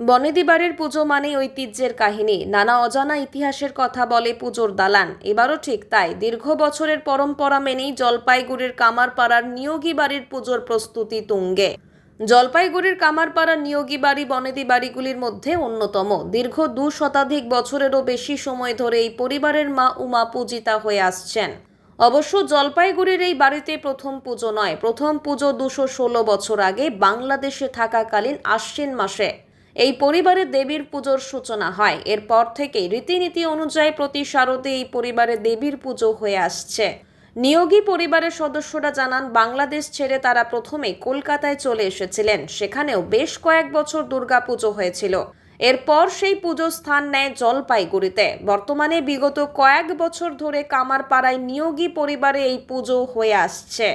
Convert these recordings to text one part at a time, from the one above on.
বনেদি বাড়ির পুজো মানেই ঐতিহ্যের কাহিনী। নানা অজানা ইতিহাসের কথা বলে পুজোর দালান। এবারও ঠিক তাই। দীর্ঘ বছরের পরম্পরা মেনেই জলপাইগুড়ির কামারপাড়ার নিয়োগী বাড়ির পুজোর প্রস্তুতি তুঙ্গে। জলপাইগুড়ির কামারপাড়া নিয়োগী বাড়ি বনেদি বাড়িগুলির মধ্যে অন্যতম। দীর্ঘ দু শতাধিক বছরেরও বেশি সময় ধরে এই পরিবারের মা উমা পূজিতা হয়ে আসছেন। অবশ্য জলপাইগুড়ির এই বাড়িতে প্রথম পুজো নয়। প্রথম পুজো দুশো ষোলো বছর আগে বাংলাদেশে থাকাকালীন আশ্বিন মাসে। এই পরিবারে দেবীর পুজোর সূচনা হয়। এরপর থেকেই রীতিনীতি অনুযায়ী প্রতি শারদে এই পরিবারে দেবীর পুজো হয়ে আসছে। নিয়োগী পরিবারের সদস্যরা জানান, বাংলাদেশ ছেড়ে তারা প্রথমে কলকাতায় চলে এসেছিলেন। সেখানেও বেশ কয়েক বছর দুর্গাপুজো হয়েছিল। এরপর সেই পুজো স্থান নেয় জলপাইগুড়িতে। বর্তমানে বিগত কয়েক বছর ধরে কামারপাড়ায় নিয়োগী পরিবারে এই পুজো হয়ে আসছে।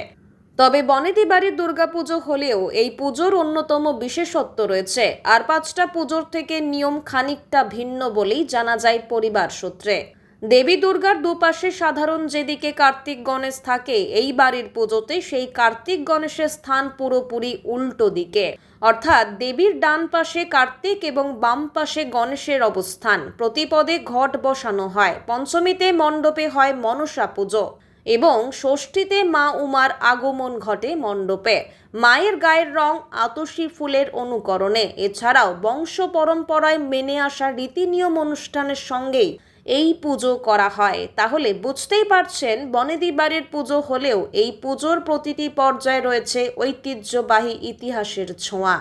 তবে বনেদি বাড়ির দুর্গাপুজো হলেও এই পুজোর অন্যতম বিশেষত্ব রয়েছে। আর পাঁচটা পুজোর থেকে নিয়ম খানিকটা ভিন্ন বলেই জানা যায় পরিবার সূত্রে। দেবী দুর্গার দুপাশে সাধারণ যেদিকে কার্তিক গণেশ থাকে, এই বাড়ির পুজোতে সেই কার্তিক গণেশের স্থান পুরোপুরি উল্টো দিকে। অর্থাৎ দেবীর ডান পাশে কার্তিক এবং বাম পাশে গণেশের অবস্থান। প্রতিপদে ঘট বসানো হয়। পঞ্চমীতে মণ্ডপে হয় মনসা পুজো। এবং ষষ্ঠীতে মা উমার আগমন ঘটে মণ্ডপে। মায়ের গায়ের রং আতসী ফুলের অনুকরণে। এছাড়াও বংশ পরম্পরায় মেনে আসা রীতিনিয়ম অনুষ্ঠানের সঙ্গেই এই পুজো করা হয়। তাহলে বুঝতেই পারছেন বনেদি বাড়ির পুজো হলেও এই পুজোর প্রতিটি পর্যায়ে রয়েছে ঐতিহ্যবাহী ইতিহাসের ছোঁয়া।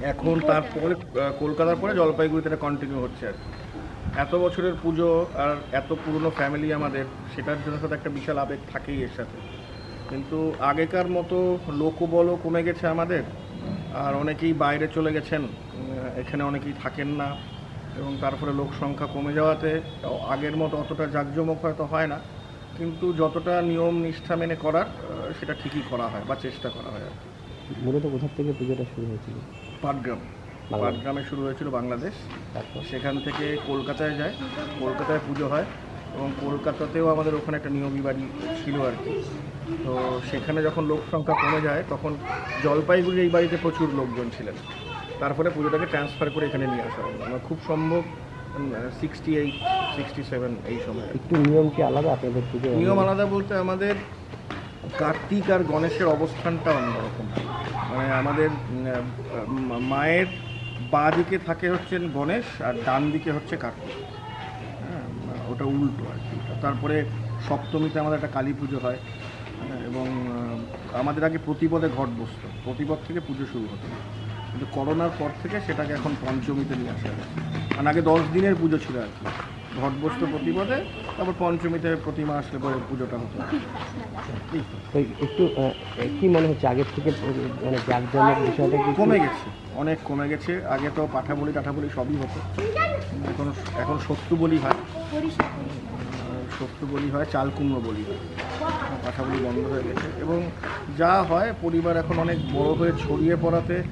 এখন তারপরে কলকাতার পরে জলপাইগুড়িতে এটা কন্টিনিউ হচ্ছে আর। এত বছরের পুজো আর এত পুরনো ফ্যামিলি আমাদের, সেটার জন্য সাথে একটা বিশাল আবেগ থাকেই এর সাথে। কিন্তু আগেকার মতো লোকবলও কমে গেছে আমাদের, আর অনেকেই বাইরে চলে গেছেন এখানে অনেকেই থাকেন না, এবং তারপরে লোক সংখ্যা কমে যাওয়াতে আগের মতো অতটা জাঁকজমক হয়তো হয় না, কিন্তু যতটা নিয়ম নিষ্ঠা মেনে করার সেটা ঠিকই করা হয় বা চেষ্টা করা হয় আর কি। মূলত কোথা থেকে পুজোটা শুরু হয়েছিল? পাটগ্রাম। পাটগ্রামে শুরু হয়েছিল বাংলাদেশ। সেখান থেকে কলকাতায় যায়। কলকাতায় পুজো হয় এবং কলকাতাতেও আমাদের ওখানে একটা নিয়মী বাড়ি ছিল আর কি। তো সেখানে যখন লোক সংখ্যা কমে যায় তখন জলপাইগুড়ির এই বাড়িতে প্রচুর লোকজন ছিলেন। তারপরে পুজোটাকে ট্রান্সফার করে এখানে নিয়ে আসা হলো। আমরা খুব সম্ভব সিক্সটি এইট সিক্সটি সেভেন এই সময়। একটু নিয়ম কি আলাদা আপনাদের পুজো? নিয়ম আলাদা বলতে আমাদের কার্তিক আর গণেশের অবস্থানটা অন্যরকম। আমাদের মায়ের বাঁ দিকে থাকে হচ্ছেন গণেশ আর ডান দিকে হচ্ছে কার্তিক। হ্যাঁ ওটা উল্টো আর কি। তারপরে সপ্তমীতে আমাদের একটা কালী পুজো হয় হ্যাঁ, এবং আমাদের আগে প্রতিপদে ঘট বসতো। প্রতিপদ থেকে পুজো শুরু হতো। কিন্তু করোনার পর থেকে সেটাকে এখন পঞ্চমীতে নিয়ে আসা হয়েছে। মানে আগে দশ দিনের পুজো ছিল আর কি। ঘট বসতো প্রতিপদে তারপর পঞ্চমীতে প্রতিমা আসলে পরে পুজোটা হতো। একটু কি মনে হচ্ছে আগের থেকে মানে জাঁকজমক বিষয়টা কমে গেছে অনেক কমে গেছে। আগে তো পাঠা বলি টাঠা বলি সবই হতো। এখন এখন সত্য বলি হয়। সত্য বলি হয় চাল কুমড়ো বলি হয়। পাঠা বলি বন্ধ হয়ে গেছে। এবং যা হয় পরিবার এখন অনেক বড় হয়ে ছড়িয়ে পড়াতে